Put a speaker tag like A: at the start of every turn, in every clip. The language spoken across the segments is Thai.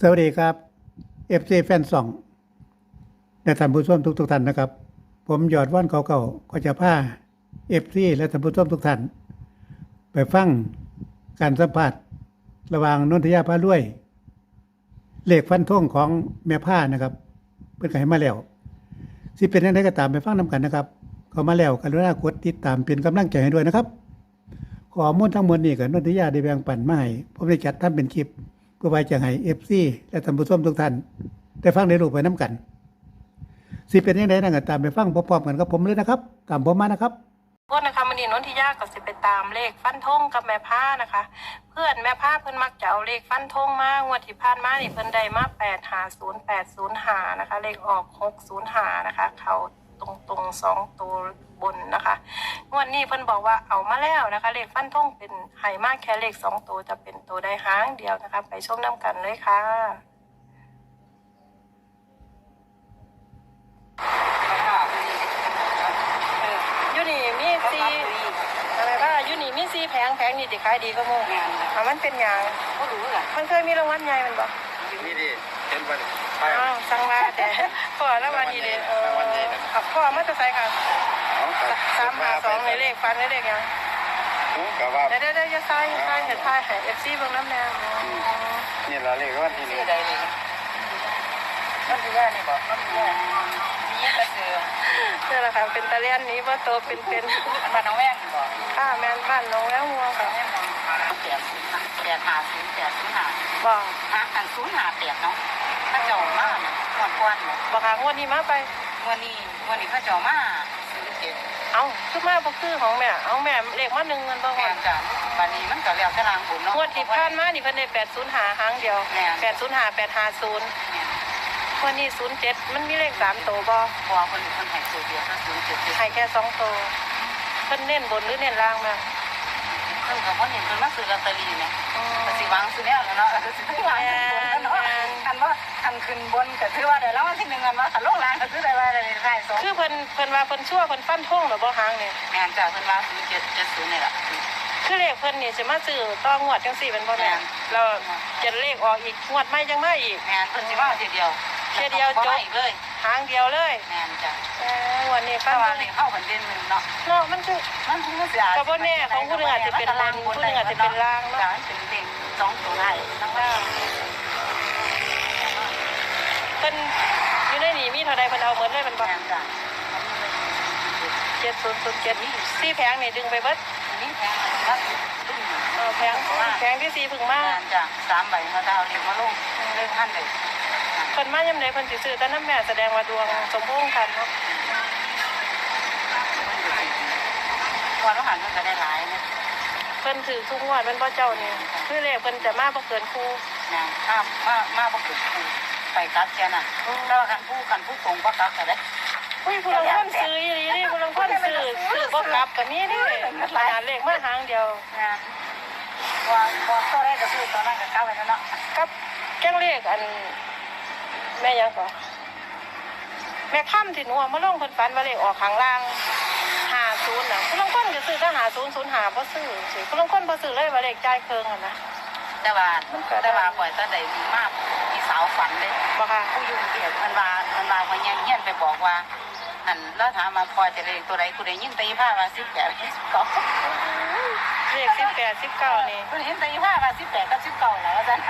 A: สวัสดีครับเอฟซีแฟนสองและท่านผู้ชมทุกทุกท่านนะครับ ผมยอดว่านเก่าๆก็จะพาเอฟซีและท่านผู้ชมทุกท่านไปฟังการสัมภาษณ์ระหว่างนนทยาพาลุวยเลขฟันธงของแม่ผ้านะครับเพื่อนไห้มาแล้วสิเป็นยังไงก็ตามไปฟังนำกันนะครับเขามาแล้วกรุณากดติดตามเป็นกำลังใจให้ด้วยนะครับข้อมูลทั้งหมดนี้กับนนทยาได้แบ่งปันมาให้ผมได้จัดทำเป็นคลิป เพื่อไว้จะให้เอฟซีและท่านผู้ชมทุกท่านได้ฟังได้รู้ไปน้กัน สิเป็นยังไงนั่นก็ตามไปฟังพร้อมๆกันกับผมเลยนะครับ ตามผมมานะครับ
B: โทษนะคะมันนี่นนทิยาก็สิไปตามเลขฟันธงกับแม่ผ้านะคะ เพื่อนแม่ผ้าเพิ่อนมักจะเอาเลขฟันธงมางวดที่ผ่านมานี่เพิ่นได้มาแปดหาศูนย์แปดศูนย์หานะคะ เลขออกหกศูนย์หานะคะ เขาตรงตรงๆสองตัว บนนะคะงวดนี้เพิ่นบอกว่าเอามาแล้วนะคะ เลขฟันธงเป็นไห่มากแค่เลขสองตัวจะเป็นตัวได้หางเดียวนะคะ ไปชมน้ำกันเลยค่ะยูนี่มีซีอะไรบ้างยูนี่มีซีแผงแผงนี่ติขายดีก็ม่อะมันเป็นหยัง
C: ก็รู้แหละ
B: มันเคยมีรางวัลใหญ่มันบอก
D: นี่ดิเห็นวันไป
B: อ้าวสั่งมาแต่พ่อแล้ววันนี้เด้อเออขับพ่อมาจะใส่ค่ะ
D: เอาครับ
B: สามหาสองในเลขฟันในเลขยัง
D: กับว่า
B: เดี๋ยวเดี๋ยวเดี๋ยวจะใส่ใส่เห็ดทายให้เอฟซีเบิ่งน้ำแนว
D: นี่เราเรียกว่าที่
C: ชื่
D: นี่
C: อใดเลยนั่นคือย่านี่บอกนั่นคือย่านี่กระเสือ
B: นี่แหละค่ะเป็นตะเลียนนี้ว่าโตเป็นเป็น
C: บ้านน้องแว่งบอก
B: ข้าแม่นบ้านน้องแล้วงัวค่ะ
C: แม่มองแปดศูนย์แปดหาศูนย์แปดศูนย์หา
B: บอก
C: หาอันศูนย์หาแปดเนาะถ้าเจ้ามาเนี่ยก่อนก่อน
B: บอกค่ะงวดนี้มาไป
C: วันนี้วันนี้เขาเจ้ามาศูนย์เจ็ด
B: เอาคือมาบ่คือของแม่เอาแม่เลขมาหนึ่งเงินบ่
C: แม่
B: ว่า
C: จ้ะวันนี้มันก็แล้วแต่รางบุญเนาะ
B: งวดที่ผ่านมานี่เพิ่นได้แปดศูนย์หาหางเดียวแปดศูนย์หาแปดหาศูนย์วันนี้ศูนย์เจ็ดมันมีเลขสามตัวบ่
C: พอคนคนแห่งตัวเดียวถ้าศูนย์เจ็ดเจ็ด
B: ให้แค่สองตัวเพิ่นเน้นบนหรือเน้นล่างมา
C: เพิ่นกับคนเห็นเพิ่นมาซื้อลอตเตอรี่เนี่ย
B: อืม
C: ก็สิวางซื้อแนวแล้วเนาะก็สิวางขึ้นบนแล้วเนาะคันว่า คันขึ้นบนก็ถือว่าได้แล้ววันที่หนึ่งกันว่าคันลงล่างก็ถือได้ว่าได้ได้สอง
B: คือเพิ่นเพิ่นว่าเพิ่นชั่วเพิ่นฟันทงหรือบ่หางนี่
C: แม่นจ้ะเพิ่นว่าศูนย์เจ็ดเจ็ดศูนย์นี่แหละ
B: คือเลขเพิ่นนี่สิมาซื้อต่องวดจังซี่เป็นบ่แม่นแล้วจะเลขออกอีกงวดใหม่จังมาอีก
C: แม่นเพิ่นสิว่าทีเดียวบ่อีกเลย
B: หางเดียวเลย
C: แม่นจ้ะ
B: เอ้องวันนี้ฟั
C: ถ้าน
B: ท
C: ว่างเลขเข้ากันเด่นหนึ่งเนาะ
B: เนาะมันคือ
C: มันคงสิอาจ
B: ก็บ่แน่ของผู้หนึ่งอาจจะเป็นบนผู้หนึ่งอาจจะเป็นล่างเนาะ
C: จ้ะมันเป็นเด็กสองตัวได้ทั้งว่า
B: เพิ่นอยู่ในนี่มีเท่าใดเพิ่นเอาหมดเลยมันบ่
C: แม่นจ้ะ
B: 7007สี่แผงนี่ดึงไปเบิด
C: อันนี้แพงครับตุ้ม
B: เออแผงแผงที่สี่เพิ่งมา
C: แม่นจ้ะสามใบมาดาวเรียกว่าลงเลขท่านเลย
B: เพิ่นมายามใดเพิ่นสิซื้อแต่น้ำแม่แสดงว่าดวงสมพงษ์กันเนาะ
C: วันต้องหันมันก็ได้หลายนะ
B: เพิ่นถือทุกงวดมันบ่เจ้านี่คือเลขเพิ่นจะมาบ่เกินคู่
C: นะมามามาประกบคู่ ไปกัดแค่น่ะถ้าว่ากันผู้กันผู้คงก็กัดก็ได้
B: อุ้ยผู้ลางคนซื้ออีหลีนี่ผู้ลางคนซื้อซื้อบ่กลับก็มีนี่ขนาดเลขมาหางเดียว
C: งานว่าว่าก็ได้ก็ซื้อตอนนั้นก็ก้าวไปแล้วเนาะ
B: กับแจ้งเลขอันแม่หยังก็แม่ค่ำที่หนูเอามาลงเพิ่นฝันว่าเลขออกข้างล่าง50น่ะผู้ลางคนก็ซื้อแต่50 05บ่ซื้อสิผู้ลางคนบ่ซื้อเลยว่าเลขจ่ายเครื่องอะนะ
C: แต่ว่าแต่ว่าปล่อยตาใดดีมากพี่ สาวฝันเลย
B: บ่ค่ะ
C: ผู้ยุ่งเกี่ยวมันว่ามันว่าพยังเงี้ยนไปบอกว่า อันแล้วถามมาปล่อยจะเลขตัวใดกูได้ยินตีผ้าว่าสิบแปดสิบเก้า
B: เลข18 19นี่
C: กูเห็นตีผ้าว่าสิบแปดกับสิบเก้าแล้วอาจารย์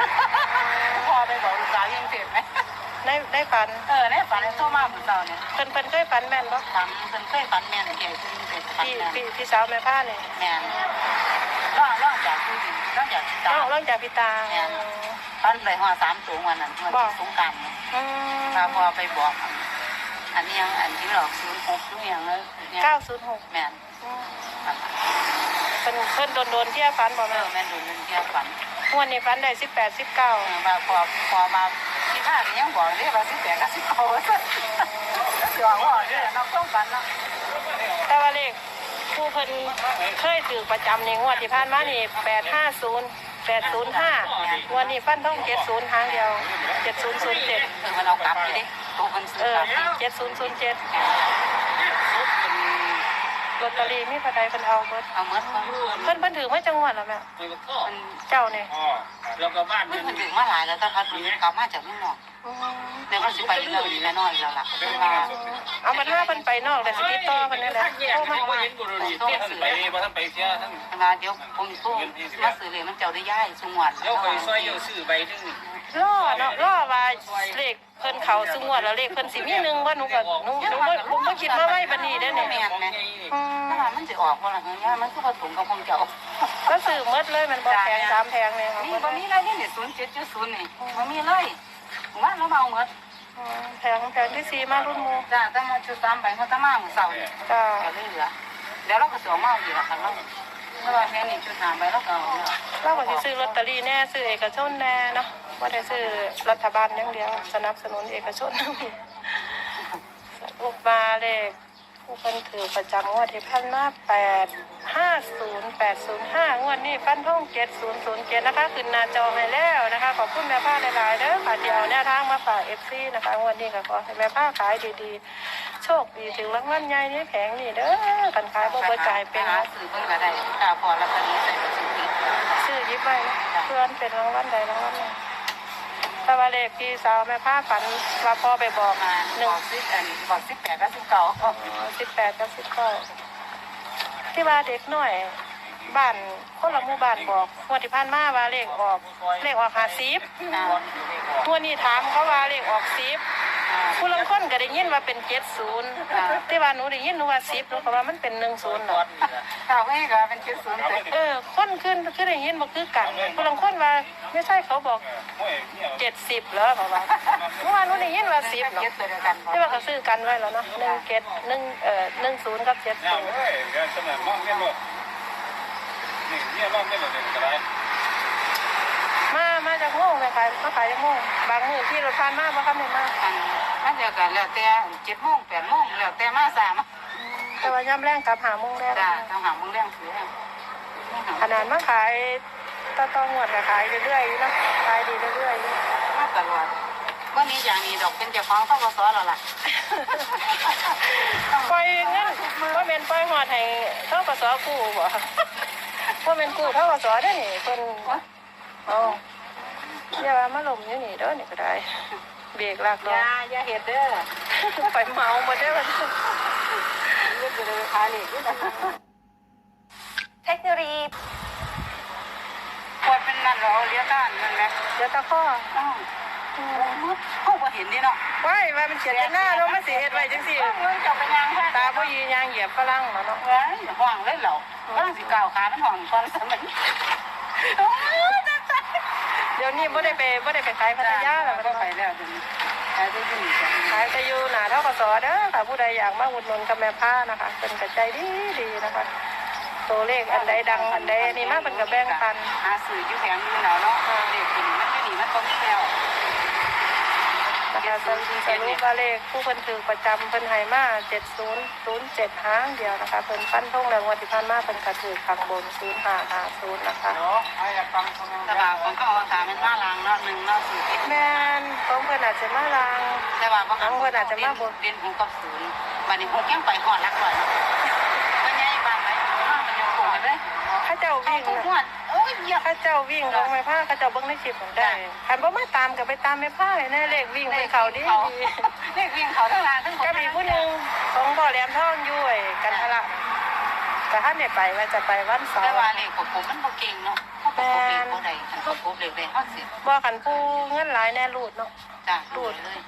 C: พอไปบอกลูกสาวยังเสร็จไหม
B: ได้ได้ฝัน
C: เออในฝันโทรมาบุญเสาเนี่ย
B: เพิ่นเพิ่นเคยฝันแม่นบ่
C: ทำเพิ่นเคยฝันแม่นเกี่ยวกับเพิ่นฝัน
B: พี่
C: แม่น
B: พี่พี่สาวแม่ผ้านี่
C: แม่นร้องร้องจากผู้หญิงร้องจาก
B: น้
C: ตา
B: องร้องจากพี่ตา
C: ฝันไปหัวสามสูงวันนั้นวันสงการ
B: อืม
C: พาพอไปบอก อันนี้ยังอันที่หลอกศูนย์หกทุกอย่างเลย
B: 906
C: แม่น
B: อืมเพิ่นเพิ่นโดนๆที่ฝันบ่
C: เอ
B: แม่
C: อแม่นดูเรื่องที่ฝัน
B: งวดนี้ฝันได้18 19
C: มาพอพอมาที่ท่ายังบอกเรียกว่าสิบแปดกับสิบเก้าเสือว่าเนี่ยน้องต้องฝันเนาะ
B: แต่ว่าเลขผู้เพิ่นเคยถือประจำนี่งวดที่ผ่านมานี่แปดห้าศูนย์ แปดศูนย์ห้างวดนี้ฟันต้องเจ็ดศูนย์หางเดียวเจ็ดศูนย์ศูนย์เจ็ด
C: เออมันเอากลับไปดิตัวคนซื้
B: เอ
C: อ
B: อก
C: ลับ
B: เจ็ดศูนย์ศูนย์เจ็ด
D: เป็น
B: ลอตเตอรี่มีผู้ใดเพิ่นเอาเบิด
C: เอาเมื่อก่อน
B: เพิ่นเพิ่นถือมาจังหวัดแล้วแม่
C: มัน
B: เจ้าเนี่ย
D: อ๋อแล้วก็บ้าน
C: มั
D: มันน
C: ถึงมาหลายแล้วแต่เขากลับมาจากเมืองนอก
B: อืม
C: เดี๋ยวก็สิไปเรื่องนี้แน่นอนแล้วล่ะเพราะว่า
B: เอาบัดหน้าเพิ่นไปนอกแต่สิติดต่อเพิ่นนั่นแหละโทรมา
C: เพราะว่า
D: ไปมาทั้งไปเสียทั้ง
C: เวลาเดี๋ยวผมสู้มาซื้อเลยมันเจ้าได้ย่ายสงวน
D: เดี๋ยวไปซอยเยอะซื้อใบนึง
B: ล่อเนาะล่อว่าเลขเพิ่นเข้าซุงวดแล้วเลขเพิ่นสิมีหนึงว่าหนูก็หนูหนูบ่หนูบ่คิดมาไว้บัดนี้เด้อ
C: แม่
B: เนี่ย
C: นแม่
B: อืม
C: ถ้ามันจะออกบ่ล่ะเนี่ยมันคือผสมกับของเจ้า
B: ก็ซื้อหมดเลยมันบ่แพงสามแพงเนี่ยค่ะ
C: นี่บ่มีอะไรนี่นี่07.0นี่บ่มีเลย ว่าเราเอาหมด
B: อืมแพงแพงที่สี่มารุ่นหมู่
C: จ้าตั้งมาชุด3ใบเขาตั้งมามื้อเช้านี่
B: จ้า
C: ก็เลยเหลือเดี๋ยวเราก็สิเอามาอีกล่ะค่ะเราเพราะว่าแม่นี่ชุด5ใบเราก็เอาแล้ว
B: เราก็สิซื้อลอตเตอรี่แน่ซื้อเอกชนแน่เนาะบ่ได้ซื้อรัฐบาลอย่างเดียวสนับสนุนเอกชนสรุปมาเลข ผู้คนถือประจำงวดที่พันมาแปดห้าศูนย์แปดศูนย์ห้างวดนี้ฟันท่งเจ็ดศูนย์ศูนย์เจ็ดนะคะขึ้นหน้าจอให้แล้วนะคะ ขอบคุณแม่ผ้าหลายๆเด้อค่ะที่เอาแนวทางมาฝากเอฟซีนะคะงวดนี้ก็ขอให้แม่ผ้าขายดีๆ โชคดีถึงรางวัลใหญ่ในแผงนี่เด้อกันขายบ่เบิดจ่ายเป็น
C: หาซื้อเพิ่นก็ได้กาพอแล้วก็นี้ใส่กระสุนอีก
B: ซื้อยิบไว้นะเพื่อนเป็นรางวัลใดรางวัลหนึ่ง แต่ว่าเลขพี่สาวแม่ผ้าฝันว่าพ่อไปบอก
C: มา
B: ห
C: ห
B: นึ่
C: นึ่
B: ง
C: งสิบอันบอกสิบแปดกับสิบเก้า
B: สิบแปดกับสิบเก้าที่ว่าเด็กหน่อยบ้านคนละหมู่บ้านบอกงวดที่ผ่านมาว่าเลขออกเลขออกหาสิบงวดนี้ถามเขาว่าเลขออกสิบ ผู้ลางคนก็ได้ยินว่าเป็นเจ็ดศูนย์ที่ว่าหนูได้ยินหนูว่าสิบหนูก็ว่ามันเป็นหนึ่งศูนย์เนาะ
C: เก้าให้ก็เป็นเจ็ดศูนย์แต่
B: เออคนขึ้นคือได้ยินบ่คือกันผู้ลางคนว่าไม่ใช่เขาบอกเจ็ดสิบเหรอบอกว่าเมื่อวานหนูได้ยินว่าสิบเนาะ
C: เจ็ดตัวเดียวกัน
B: ที่ว่าเขาซื้อกันไว้แล้วเนาะหนึ่งเจ็ดหนึ่งเอ่อหนึ่งศูนย์กับเจ็ด
D: น้า
B: ศูนย์ ขายมาขายจากโม่งบางมือที่รถผ่านมาบ่คำเนี่ยมา
C: อันมันเดียวกันแล้วแต่เจ็ดโมงแปดโมงแล้วแต่มาสาม
B: แต่ว่าย่ำแรงกลับหาโมงแรก
C: จ้าต้องหามึงเรื่องถือ
B: ขนาดมาขายต่อต่องวดก็ขายเรื่อยๆอยู่เนาะขายดีเรื่อยๆอยู่
C: มาตลอดวันนี้อย่างนี้ดอกเป็นเจ้าของต้องมาสอนเราล่ะ
B: ปล่อยเงินว่าเป็นปล่อยหอดให้เท่ากับสอกู้บ่ว่าเป็นกู้เท่ากับสอได้อนี่เพิ่นเอ๋อ อย่าว่ามาลมอยู่นี่เด้อนี่ก็ได้ เบรกลาก
C: อ
B: ดอย่า
C: อย่าเห็ดเด้อ
B: ไปเมาบ่ได้อว่า
C: เรื่องเลยขายเหล็กด้วยนะ
B: เทคโนโลยี
C: ควรเป็นนั่นเราเลี้ยงด้านนั่นไหม
B: เดี๋ยวตะข้อ
C: อ้าวเขาบ่เห็นดิเนาะ
B: ว้ายว่ามันเขียนแต่หน้าเนาะมันสิเฮ็ดไว้จังซี่
C: เงินจะไปยางแค่
B: ตาบ่ยียางเหยียบฝรั่งเนาะเนาะ
C: เฮ้ยห่วงเลยเหรอก็สิก้าวขามันห่วงตอนสมัย
B: เดี๋ยวนี้บ่ได้ไปบ่ได้ไปขายพัทยาแล้ว
C: ก็ไปแล้วเดี๋ยวนี้ขายได้ยินจ้ะ
B: ขายแต่อยู่หน้าเท่ากับสอเด้อค่ะผู้ใดอยากมาอุดหนุนกับแม่ผ้านะคะเป็นกระใจดีดีนะคะตัวเลขอันใดดังอันใดนี่มาเป็นกระแบ่งปัน
C: หาสื่ออยู่แผงอยู่แล้วเนาะเด็กกินมันก็ดีมันต้องมีแล้ว
B: นะคะ สรุปสรุปว่าเลขผู้เพิ่นถือประจำเพิ่นให้มา7007หางเดียวนะคะเพิ่นฟันธงแล้วงวดที่ผ่านมาเพิ่นก็ถือข้างบน0550นะคะ
D: เนาะไอ้อยากฟังคน
C: แต่ว่าของเขาเอาตาเป็นมาลางเนาะหนึ่งเนาะสี่
B: แม่นของเพิ่นอาจจะมาลาง
C: แต่ว่าบางคนอาจจะมาบนเด่นหกกับศูนย์บัดนี้หกยังไปหอดรักก่อนก็ใหญ่บางไหนมันยังโกงเลย
B: ข้าเจ้า
C: วิ่
B: วิ่
C: ง
B: ง
C: หวดโอ้ ยเยี่ยม
B: ข้าเจ้าวิ่งของแม่ผ้าข้าเจ้าเบิ่งในคลิปผมได้คันบ่มาตามก็ไปตามแม่ผ้าแน่เลขวิ่งไปเขาดีดี
C: เลขวิ่งเขาทั้งลานทั้ง
B: ก็มีผู้หนึ่งของบ่อแหลมทองอยู่ไอ้กันทะละแต่ท่านเนี่ยไปว่าจะไปวันเสา
C: แต่
B: ร์
C: ว่าเลขของผมมันบ่เก่งเนาะเขาประกบเลขบ่ได้เขาประกบเลขได้ห้าสิบ
B: บ่ขันผู้เงินหลายแน่รูดเนาะ
C: จ้ะรูดเลย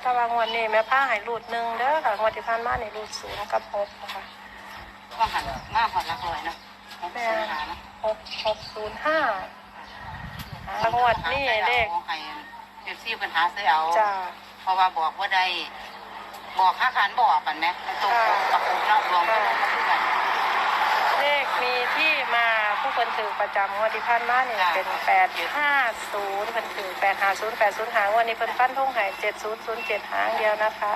B: แต่ว่างวดนี้แม่ผ้าให้รูดหนึ่งเด้อค่ะงวดที่ผ่านมานี่รูดศูนย์กับหกนะคะ
C: ก็หันมาหอดรักลอยเนาะ แม่เนาะ
B: หกหกศูนย์ห้างวดนี่เลข
C: ให้เดี๋ยวซี่ปัญหาซื้อเอา
B: จ้า
C: เพราะว่าบอกว่าได้บอกค่าขันบอกกันไหมตรงกับผมเนาะรวมกันมาคือกัน
B: เลขมีที่มาผู้คนถือประจำงวดที่ผ่านมาเนี่ยเป็นแปดห้าศูนย์เพิ่นถือแปดห้าศูนย์แปดศูนย์หางวันนี้เพิ่นฟันทงใหายเจ็ดศูนย์ศูนย์เจ็ดหางเดียวนะคะ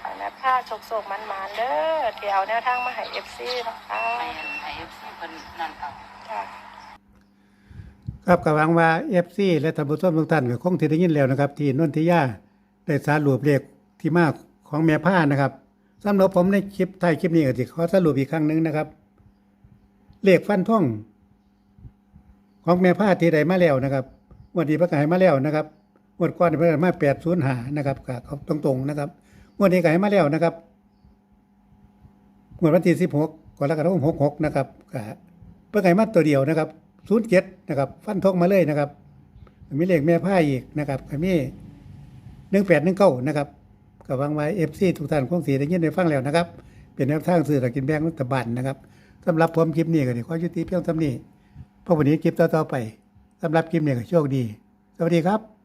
B: เอาแม่ผ้าโศกโศกมันมันๆเด้อที่เอาแนวทางมาให้เอฟซีนะคะ
C: ไอ้ ไอ้ซี่เป็นนั่นเอา
B: จ้า
A: ครับก็หวังว่า FC และท่านผู้ชมทุกท่านก็คงสิได้ยินแล้วนะครับ ที่นนทิยาได้สารรวบเลขที่มาของแม่ผ้านะครับสำหรับผมในคลิปไทยคลิปนี้ก็สิขอสรุปอีกครั้งหนึงนะครับ เลขฟันท่อง ของแม่ผ้าที่ใดมาแล้วนะครับวันนี้ประกาศมาแล้วนะครับงวดก่อนประกาศมาแปดศูนย์หานะครับก็เขาตรงๆนะครับวดนี้ก็ให้มาแล้วนะครับงวดวันที่สิบหก กรกฎาคมหกหกนะครับก็ประกาศมาตัวเดียวนะครับศูนย์เจ็ดนะครับ ฟันทงมาเลยนะครับ มีเลขแม่ผ้าอีกนะครับมีหนึ่งแปดหนึ่งเก้านะครับก็หวังไว้เอฟซีทุกท่านคงสีได้ยินได้ฟังแล้วนะครับ เป็นแนวทางสื่อสกินแบ่งรัฐบาลนะครับสำหรับผมคลิปนี้ก็ดีขอยุติเพียงเท่านี้เพราะวันนี้คลิปต่อๆไปสำหรับคลิปนี้ก็โชคดี สวัสดีครับ